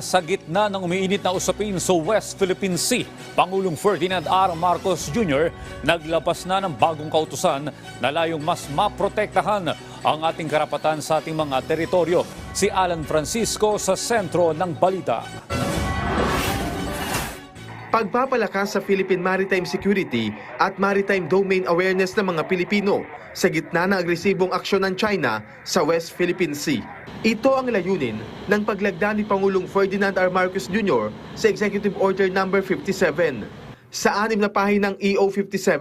Sa gitna ng umiinit na usapin sa West Philippine Sea, Pangulong Ferdinand R. Marcos Jr. naglabas na ng bagong kautusan na layong mas maprotektahan ang ating karapatan sa ating mga teritoryo. Si Alan Francisco sa sentro ng balita. Pagpapalakas sa Philippine Maritime Security at Maritime Domain Awareness ng mga Pilipino sa gitna ng agresibong aksyon ng China sa West Philippine Sea. Ito ang layunin ng paglagda ni Pangulong Ferdinand R. Marcos Jr. sa Executive Order No. 57. Sa anim na pahinang EO57,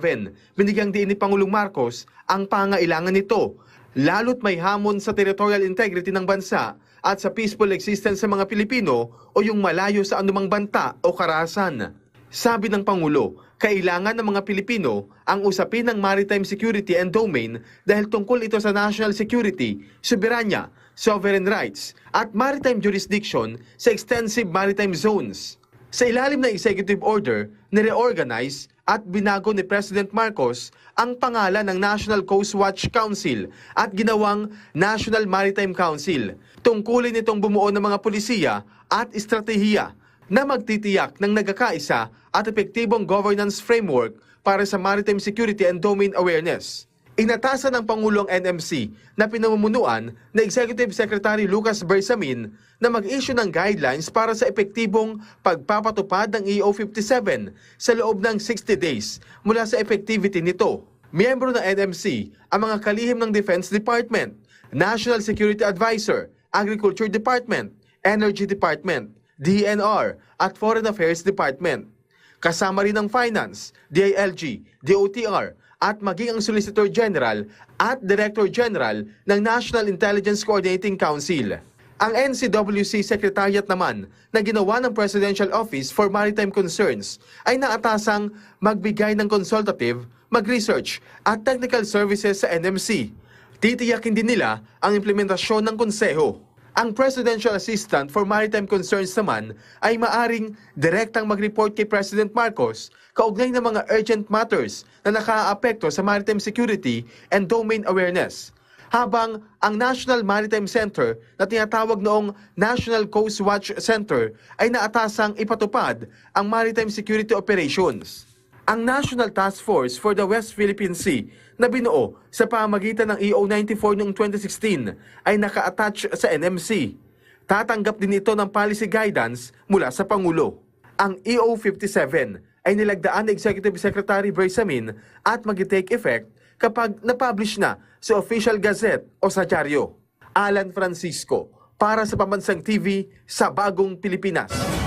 binigyang diin ni Pangulong Marcos ang pangailangan nito, lalo't may hamon sa territorial integrity ng bansa at sa peaceful existence sa mga Pilipino o yung malayo sa anumang banta o karahasan. Sabi ng Pangulo, kailangan ng mga Pilipino ang usapin ng maritime security and domain dahil tungkol ito sa national security, soberanya, sovereign rights at maritime jurisdiction sa extensive maritime zones. Sa ilalim ng executive order, nireorganize at binago ni President Marcos ang pangalan ng National Coast Watch Council at ginawang National Maritime Council. Tungkulin itong bumuo ng mga pulisiya at estratehiya na magtitiyak ng nagkakaisa at epektibong governance framework para sa maritime security and domain awareness. Inatasan ng Pangulo ang NMC na pinamumunuan na Executive Secretary Lucas Bersamin na mag-issue ng guidelines para sa epektibong pagpapatupad ng EO57 sa loob ng 60 days mula sa effectivity nito. Miyembro ng NMC ang mga kalihim ng Defense Department, National Security Advisor, Agriculture Department, Energy Department, DNR at Foreign Affairs Department. Kasama rin ang Finance, DILG, DOTR at maging ang Solicitor General at Director General ng National Intelligence Coordinating Council. Ang NCWC Secretariat naman na ginawa ng Presidential Office for Maritime Concerns ay naatasang magbigay ng consultative, mag-research at technical services sa NMC. Titiyakin din nila ang implementasyon ng konseho. Ang Presidential Assistant for Maritime Concerns naman ay maaring direktang mag-report kay President Marcos kaugnay ng mga urgent matters na nakaaapekto sa maritime security and domain awareness. Habang ang National Maritime Center na tinatawag noong National Coast Watch Center ay naatasang ipatupad ang maritime security operations ang National Task Force for the West Philippine Sea na binuo sa pamagitan ng E EO94 noong 2016 ay naka-attach sa NMC. Tatanggap din ito ng policy guidance mula sa Pangulo. Ang E EO57 ay nilagdaan ni Executive Secretary Bersamin at mag-take effect kapag na-publish na sa Official Gazette o sa dyaryo. Alan Francisco para sa Pambansang TV sa Bagong Pilipinas.